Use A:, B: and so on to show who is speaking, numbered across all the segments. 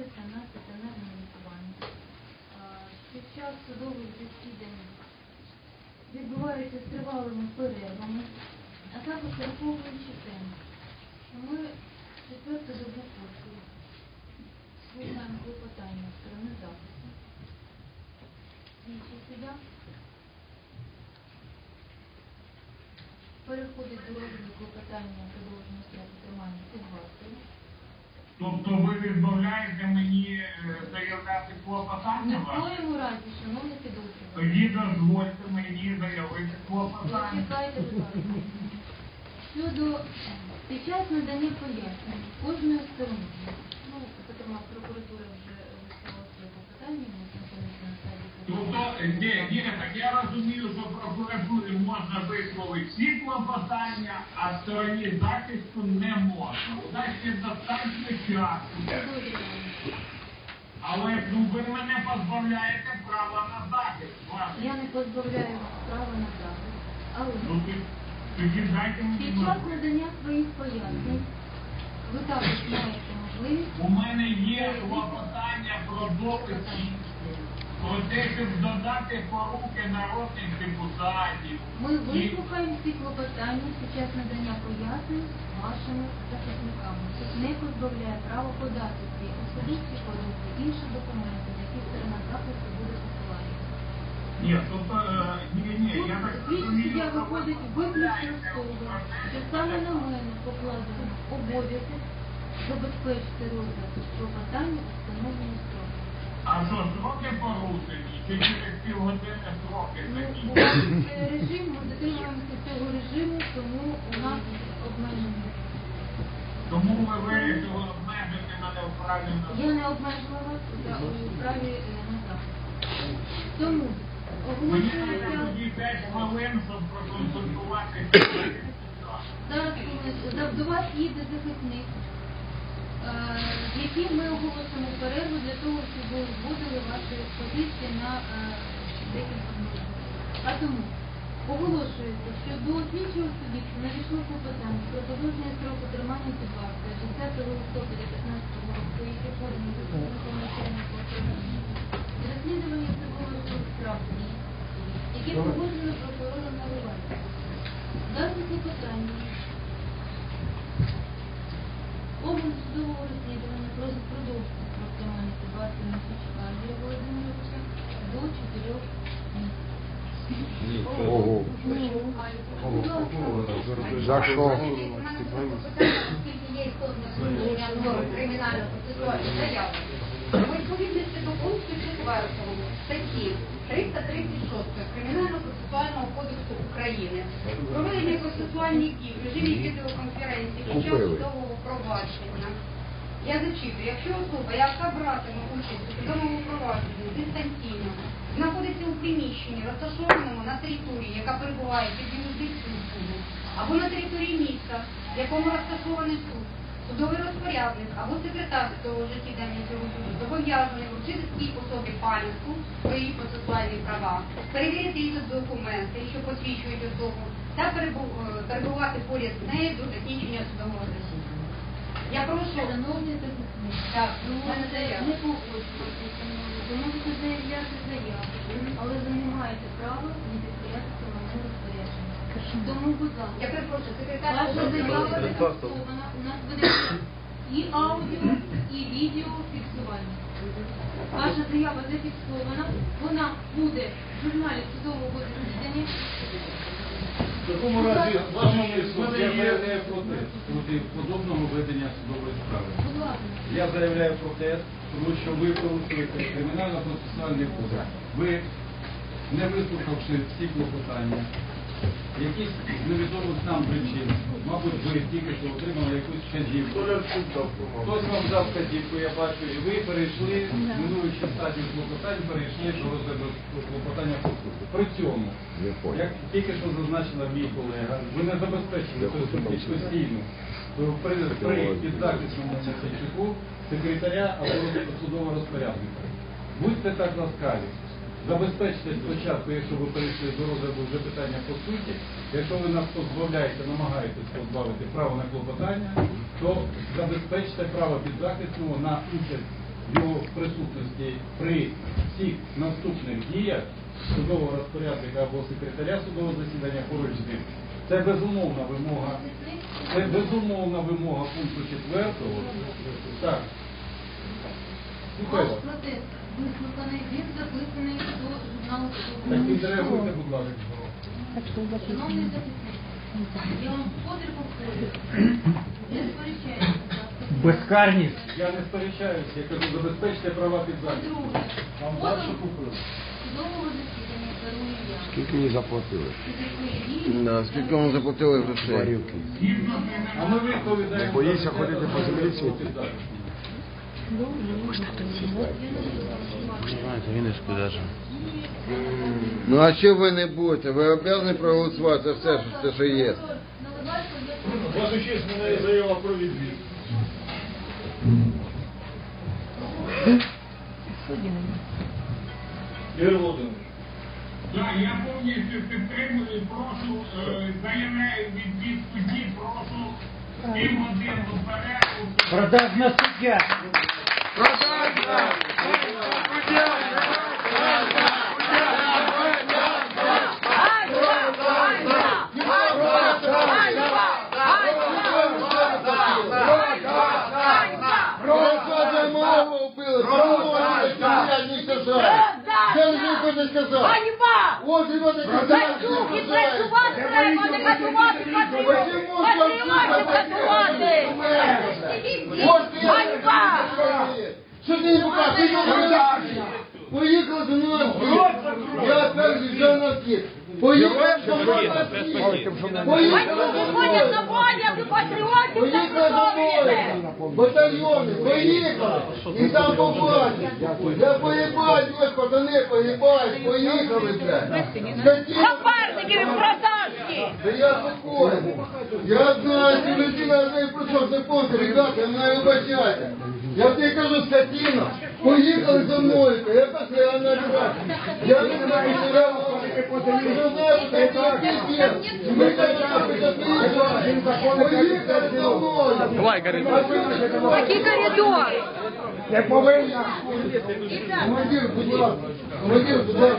A: скаржиться на стаціонарне лікування. Е, Під час судових засідань відбувається з тривалими перервами, а також враховуючи те, що ми четверту добу поспіль слухаємо клопотання сторони захисту. Слідчий суддя переходить до розгляду клопотання продовження строку тримання під.
B: Тобто ви відмовляєте мені е, заявляти клопотання
A: в коєму разі, шановні підозрюваний.
B: Тоді дозвольте мені заявити клопотання.
A: Зачекайте, будь ласка. Щодо під час надання пояснень кожної сторони, ну, зокрема, прокуратура вже висловила своє клопотання,
B: Тобто, е, ні, ні, так я розумію, що прокуратурі можна висловити всі клопотання, а стороні захисту не можна. У нас ще достатньо часу. Але ну, ви мене позбавляєте права на захист. ваше.
A: Я не позбавляю права на захист, але
B: Ну, ти- тоді дайте мені
A: під час
B: можливість.
A: надання своїх пояснень ви також маєте можливість
B: У мене є клопотання про допис про додати поруки народних депутатів.
A: Ми вислухаємо ці клопотання під час надання пояснень вашими захисниками. Не позбавляє права подати ці особисті поруки, інші документи, на які сторона захисту буде посилання.
B: Ні, тобто, ні, ні, я так розумію,
A: суддя виходить виключно того, що саме на мене покладено обов'язок забезпечити розгляд клопотання у встановлені строки.
B: А що, сроки порушені? Чи через півгодини сроки
A: Ну, у
B: закінчені?
A: е, режим, ми дотримуємося цього режиму, тому у нас обмеження.
B: Тому ви вирішили обмежити мене в праві на
A: Я не обмежила вас я у праві е, на захист. Тому
B: Мені треба
A: оголошується
B: тоді 5 хвилин, щоб проконсультуватися.
A: зараз коли до- до вас їде захисник, е, яким ми оголосимо перерву для того, щоб ви узгодили ваші позиції на е, декілька хвилин. А тому оголошується, що до слідчого судді надійшло клопотання про подовження строку тримання під вартою 10 листопада 15 року, подано до Верховного начальника розслідування особового справ, яке погоджено прокурором Наливайка. Дане клопотання Область судового розслідування про продовжити строк тримання під вартою Мосичка Андрія Володимировича до 4 місяців.
C: Ого. За що?
D: Оскільки є істотне порушення норм кримінально-процесуальної заяви, у відповідності до пункту 4 статті 336 Кримінально-процесуального кодексу України. Проведення процесуальних дій в режимі відеоконференції під час судового провадження. Я зачитую, якщо особа, яка братиме участь у судовому провадженні дистанційно, знаходиться у приміщенні, розташованому на території, яка перебуває під юрисдикцією суду, або на території міста, в якому розташований суд, судовий розпорядник або секретар судового засідання цього суду зобов'язаний вручити цій особі пам'ятку про її процесуальні права, перевірити її документи, що посвідчують особу, та е, перебувати поряд з нею до закінчення судового засідання. Я прошу
A: Шановні
D: Так,
A: ви можете не погоджуватися, ви можете заявляти заяву, але ви не маєте права не моєму розпорядженню. Тому, будь
D: Я перепрошую, секретар
A: ваша заява зафіксована, у нас буде і аудіо, і відео фіксування. Ваша заява зафіксована, вона буде в журналі судового засідання.
E: В такому разі, шановний суд, я заявляю протест проти подобного ведення судової справи.
A: Будь ласка.
E: Я заявляю протест, тому що ви порушуєте кримінально-процесуальний кодекс. Ви, не вислухавши всі клопотання, якісь невідомих нам причин, мабуть, ви тільки що отримали якусь вказівку. Хтось вам дав вказівку, я бачу, і ви перейшли, минуючи стадію клопотань, перейшли до розгляду клопотання по. При цьому, як тільки що зазначила мій колега, ви не забезпечили присутність постійну при, при підзахисному Мосійчуку секретаря або судового розпорядника. Будьте так ласкаві. Забезпечте спочатку, якщо ви перейшли до розгляду вже питання по суті, якщо ви нас позбавляєте, намагаєтесь позбавити права на клопотання, то забезпечте право підзахисного на участь його присутності при всіх наступних діях судового розпорядника або секретаря судового засідання поруч з ним. Це безумовна вимога. Це безумовна вимога пункту 4. Так. Слухаю
A: Вислуханий, він записаний до журналу
E: Так
A: «Свобода».
E: відреагуйте, будь ласка.
A: Шановний я вам вкотре повторюю, не сперечайтеся.
F: Безкарність.
E: Я не сперечаюся, я кажу, забезпечте права під захист.
A: По-друге,
E: Вам дальше купили.
A: судового засідання керую я.
C: Скільки їй заплатили?
G: Да, скільки вам заплатили грошей?
E: А ми відповідаємо.
C: Не боїшся ходити по землі світі?
G: Ну а що ви не будете? Ви обов'язані проголосувати за все, що, те, що є.
H: Ваша честь, мене заява про відвід. Ігор Володимирович.
B: Так, я повністю підтримую прошу, заявляю від судді, прошу півгодинну перерву.
F: Продажна суддя.
G: Це не.
I: Ганьба!
G: От вони
I: Батюки, працювати треба, не катувати патріотів! Патріотів катувати! Ганьба!
G: Що ти не покажеш? Поїхали до нас. Я перший взяв на кіт. Поїхали до
I: на
G: нас.
I: ви патріотів
G: Поїхали
I: запросовуєте!
G: Батальйони, поїхали. І там побачить. Я поїбать, ось пацани, поїбать, поїхали. Скотина.
I: Напарники ви!
G: Да я спокойный. Я знаю, что людина не прийшов не помните, ребята, мене вибачайте. Я тобі кажу, скотина, поїхали за мною, я постійно набираю. Я не знаю, що я можу. Ви Давай,
I: Який коридор?
C: Не повинна.
G: Командир, будь ласка. Командир, будь ласка.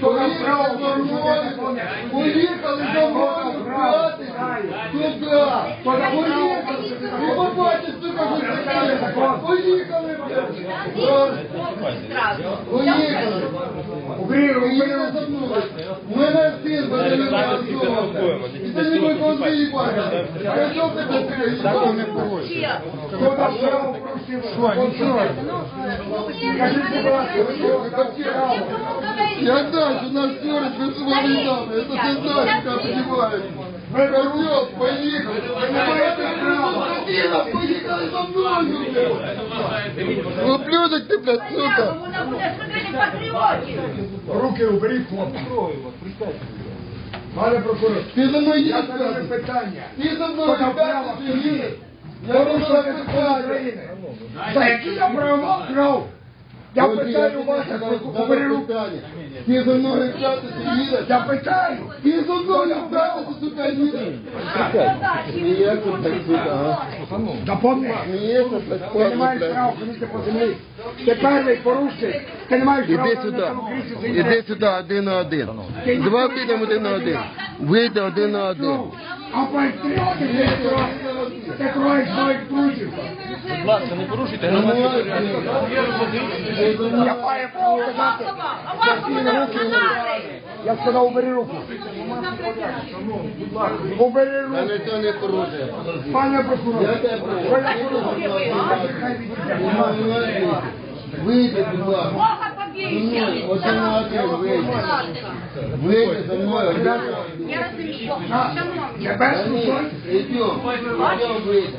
G: Поїхали за мною. Поїхали за мною. Туди. Поїхали. Ви побачите, сука, що таке. Поїхали, блядь. Поїхали. Поїхали за мною. У мене син буде не І це не ви конти їбати. Я що ти таке? Закон не порушує.
C: Хто там право просив? Що, нічого? Скажіть, будь ласка, ви що, ви потеряли?
G: Я знаю, что нас ссорят между вами дамы. Это ты знаешь, как понимаешь. Корнёв, поехали. Понимаете, скотина, поехали за мною, блядь. Ублюдок ты, блядь, сука.
I: Вона буде судити патріотів!
C: Руки уберіть, хлопці. Пане прокурор,
G: Ты за мной
C: я
G: едешь,
C: задаю
G: блядь.
C: питання.
G: Ты за мной,
C: Хто там
G: ребята,
C: право
G: ты едешь. Я
C: Порушує
G: просто
C: закон
G: питаю.
C: України. За які я право кров? Я
G: Вот
C: питаю вас,
G: задаю
C: як прокурор, убери руки.
G: питание. Ты за мной, ребята, ты едешь.
C: Я питаю.
G: Ты за мной, ребята, ты, сука, едешь. Смеется, блядь, сука, а.
C: Запомни.
G: Смеется, блядь,
C: Ти не маєш
G: блядь.
C: права ходити по землі. Ти перший порушник. Ти не маєш права
G: Іди
C: на
G: сюди.
C: цьому кріслі сидіти.
G: Іди сюди один на один. Давай вийдемо один на один. Вийде один на один.
C: А патріоти ти кроєш. Ти кроєш своїх друзів. Я маю право казати. Я сказав, убери руку. Убери руку.
G: Мене це не порушує.
C: Пане прокурор. Пане прокурор.
G: Вийди, будь ласка.
I: Бога
G: Ну,
I: побійся!
G: Один на один вийди. Вийди за мною.
D: Я розумію,
C: А,
D: шановні.
C: Небесний суд.
G: Идем. Идем, вийди.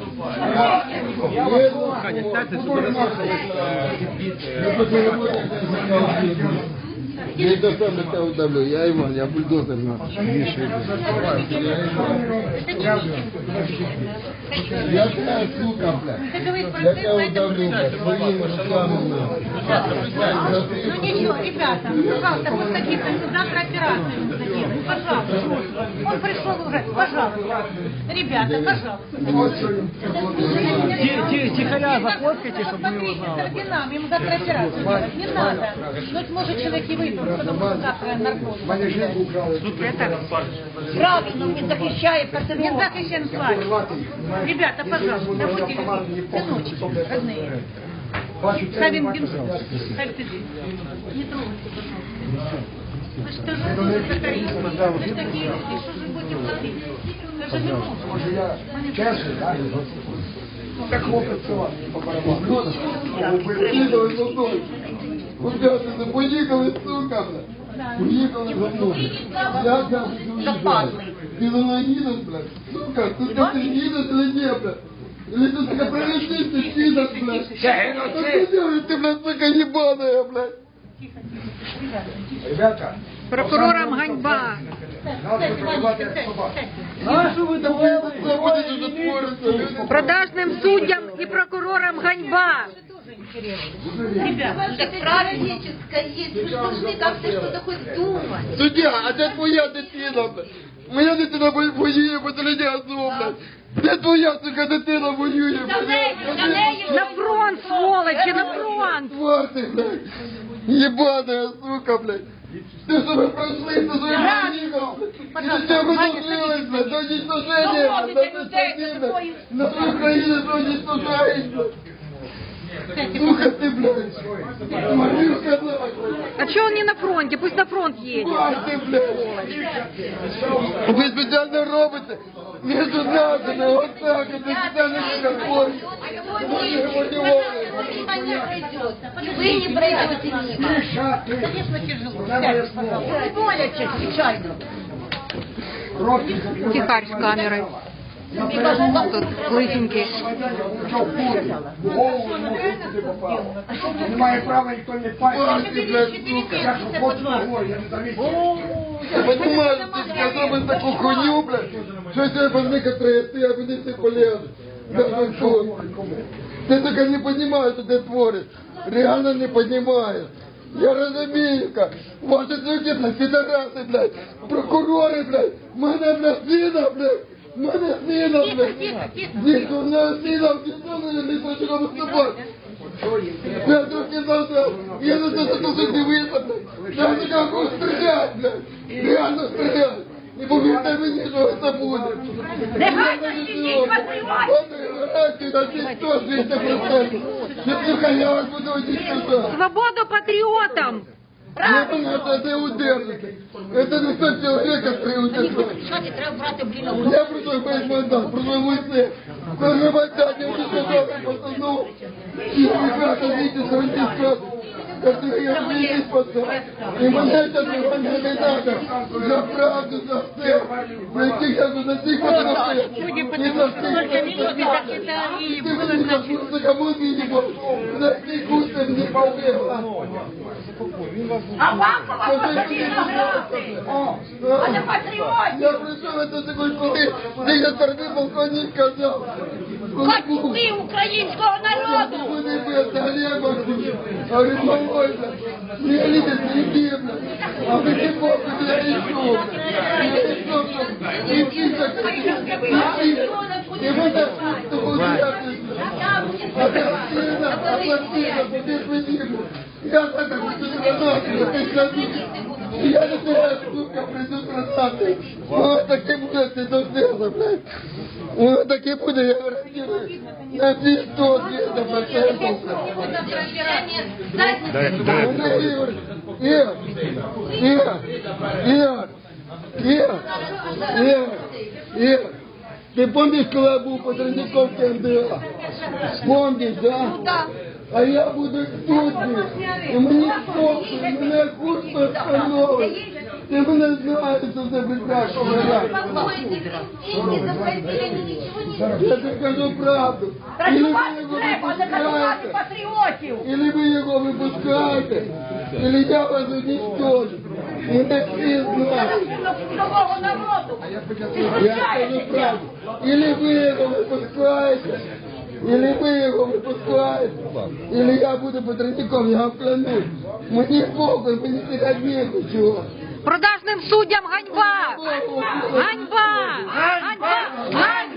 G: Я до сам тебя удавлю. Я Иван, я бульдозер. нахуй. Яка сука, блядь. Я тебя удавлю, блядь, своими руками, нахуй.
I: Ну ничего, ребята, ну, пожалуйста, вот такие завтра операцию нужно делать, пожалуйста. Он пришел уже, пожалуйста. Ребята, пожалуйста.
F: Тихоря зафоткайте, чтобы не
I: узнала. Кардинам, им завтра операцию Не надо. Ну, может, человек и выйдут, потому что завтра наркотик.
G: Тут это
I: Правильно, не защищает пациент. Не защищен пациент. Ребята, пожалуйста, давайте сыночки, родные. Савин Гимсон. Не трогайте, пожалуйста. Вы что же вы закарите? Вы ж такие люди, что же будете платить? Это же не можно.
G: Може я чесний, да? Так хлопець села по барабану. Поїхали за мною. Ребята, ну поїхали, сука, блядь. Поїхали за мною. Я кажу, Ти ланінос, блядь. Сука, тут ти ланінос или ні, блядь? Или ты сука пролетишь, ты пидор, блядь. А ты делаешь, ты, блядь, сука, ебаная, блядь. Ребята,
I: Прокурорам ганьба.
G: надо прикрывать як собак. Нашу ви давай, це буде дуже твориться.
I: Продажним суддям і прокурорам ганьба.
A: Ребята, так правительская есть, вы же должны как-то что-то хоть думать.
G: Суддя, а де твоя дитина, блядь? Моя дитина бо- воює по телені Азов, блядь. Де твоя, сука, дитина воює, блядь?
I: На фронт, сволочи, на фронт.
G: Тварь ты, блядь. Ебаная, сука, блядь. Ты что вы прошли, ты что вы проехал? И ты продолжилась, блядь, до уничтожения, блядь, до уничтожения. На всю Украину до уничтожаешь, блядь. Сука ты, блядь. Марюшка, блядь.
I: А что он не на фронте? Пусть на фронт едет.
G: Тварь ты, блядь. Ви спеціально робите між нами, вот так, это специально какой.
A: Вы не пройдете мимо.
I: Конечно, тяжело. Сядь, пожалуйста. Боляче, звичайно. Тихарь с камерой. Тут лысенький.
C: Немає права ніхто не пальцем.
G: Тварь блядь, сука.
C: Я ж хочу ногою, я не завісив.
G: Ты понимаешь, ты сказал бы такую хуйню, блядь, что тебе под некоторые ты, а мне все полезут. Да ну что? Ты только не понимаешь, что ты творишь. Реально не понимаешь. Я разумею, как. Ваши суки, блядь, пидорасы, блядь, прокуроры, блядь, мене, блядь, сына, блядь, мене сына, блядь. Ніхто в мене сина, ніхто не хоче робити собак. Я не завтра, я тут блядь. Я не можу стріляти, блядь. Реально стріляти. І повірте мені, що це буде.
I: Негайно зніміть патріотів!
G: Гарантію на ці 100 200%. Що тільки я вас буду уничтожати.
I: Свободу патриотам!
G: Не понятно, це удержите. Это не 100 человек, которые удерживают.
I: Сьогодні треба брати, блін,
G: Я пришел весь Майдан, пришел мой сын. Кожен Майдан, я уже сказал, пацану. И ребята, видите, сравните сразу. Как ты я видишь, пацан. И меня это не не надо. За правду, за все. Пройти я за всех фотографиях. Не за всех
I: і
G: Ты мне не за кому видимо. За всех кустов не поверил.
I: А вам повинно грати! А не патріотів!
G: Я прийшов это такой коли, де я сторони полковник казав.
I: Кати українського народу!
G: Вони би взагалі. А не літе, не йди, а ви не попи, я йшов. Я йшов, і після, і і буде, то буде, а картина, а картина, буде мені. Я так скажу. Я до тебе, сука, прийду продати. Ось таке буде, ти до себе, Ось таке буде, я гарантирую. На всі 100, 200%. Игорь, Игорь, Игорь, Игорь, Игорь, Игорь, Игорь, ты помнишь, когда я был подрядником КМДА? Помнишь, да? Да. А я буду судьей, и мне похуй, и меня курс остановит. Ты меня знаешь, что ты прекрасно Я тебе скажу правду. Или ви його випускаєте,
I: патріотів!
G: или ви його випускаєте, или я вас уничтожу. І не всі знають.
I: Нового народу.
G: Я скажу правду. Или ви його випускаєте, или ви його випускаєте, или я буду потрібником, я вам клянусь. Мені похуй, мені не чого.
I: Продажним суддям ганьба! Ганьба! Ганьба! Ганьба!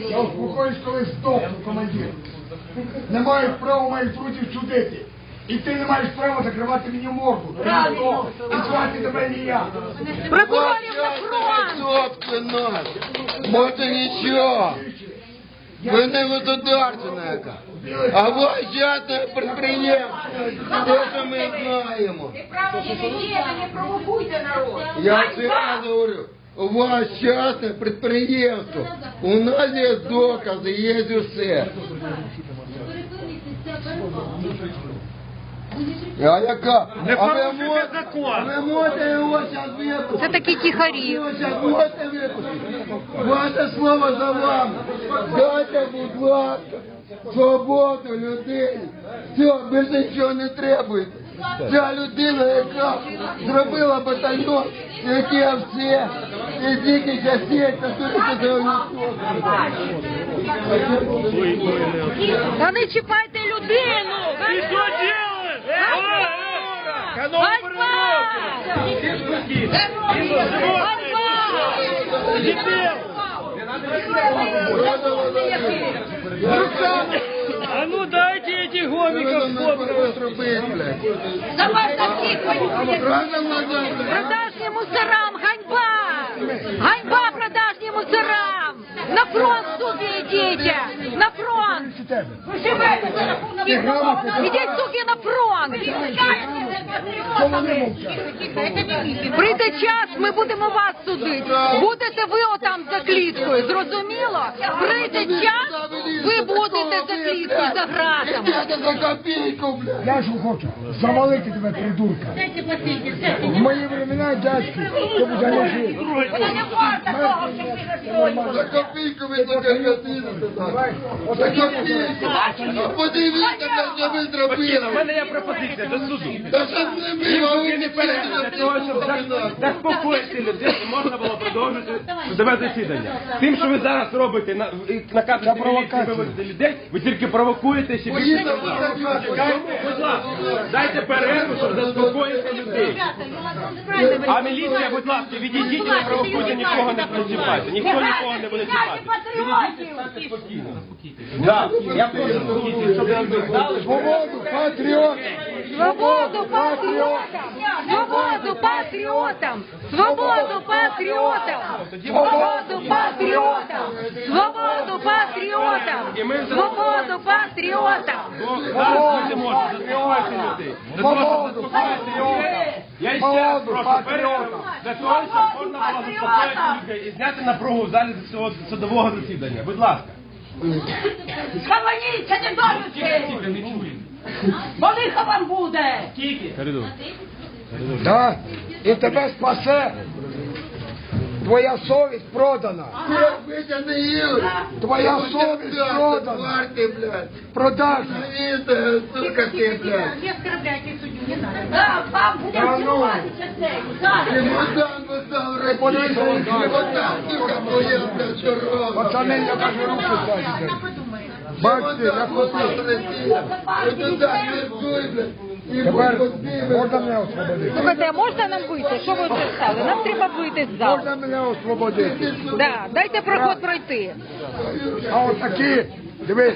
C: Я успокоюсь, коли здохну, командир. Не маєш права моїх друзів судити. І ти не маєш права закривати мені морду. Правильно. І звати тебе не я.
I: Прокурорів на фронт!
G: Нас! Нічого! Ви не государственна яка, а ви частне підприємство. Те, що ми знаємо.
I: Право не провокуйте народ!
G: Я раз говорю, у вас частне підприємство. У нас є докази, є усе. А яка?
F: Не
G: а ви
F: порушуйте
G: можете,
F: закон.
G: ви можете його зараз випустити?
I: Це такі тихарі.
G: Ви зараз можете випустити? Ваше слово за вами. Дайте, будь ласка, свободу людині. Все, більше нічого не требується. Ця людина, яка зробила батальйон, який все, і тільки частей, це тільки
I: Та не чіпайте людину!
F: Ти що делаешь? А ну дайте этих гомиков
G: зробити, блядь? Разом.
I: Продажні мусорам, ганьба! Ганьба продажні мусорам! На фронт суки йдіть! На фронт! Ідіть, суки, на фронт! Прийде час, ми будемо вас судити. Будете ви отам за кліткою, зрозуміло? Прийде час, ви будете за клітку, за гратами.
G: За копійку, блядь.
C: Я ж хочу? Завалити тебе, придурка. В мої времена, дядьки, щоб заложити.
G: За копійку ви за копійку. За копійку. А подивіться, що ви
F: У
G: зробили.
F: мене є пропозиція до суду.
G: Та щоб не було, ви не
F: Для того, щоб зак- заспокоїти людей, можна було продовжити судове засідання. Тим, що ви зараз робите, на- і наказуєте міліції виводити людей, ви тільки провокуєте ще більше. Будь ласка, дайте перерву, щоб заспокоїти людей. А міліція, будь ласка, відійдіть на не нікого не чіпайте. Ніхто нікого не буде чіпати. Відійдіть і станьте спокійно. Так, я прошу спокійно, щоб не
C: Свободу, патріот!
I: Свободу патріотам! Свободу патріотам! Свободу патріотам! Свободу патріотам! Свободу патріотам! Свободу патріотам!
F: Заспокоїти людей. Я ще раз прошу перерву для того, щоб можна було заспокоїти людей і зняти напругу в залі цього судового засідання. Будь ласка.
I: Схаменіться, недолюдки! Бо лихо вам буде!
C: Да? і тебе спасе. Твоя совість продана. Твоя совість продана.
G: Продаж. Блядь.
I: Не оскорбляйте судью, не надо. Вам
C: будем я даже руку. Бачите, я купил. Вот. Тепер можна мене освободити?
I: Слухайте, а можна нам вийти? Що ви вже стали? Нам треба вийти з залу.
C: Можна мене освободити?
I: Да, дайте проход пройти.
C: А от такі, дивись,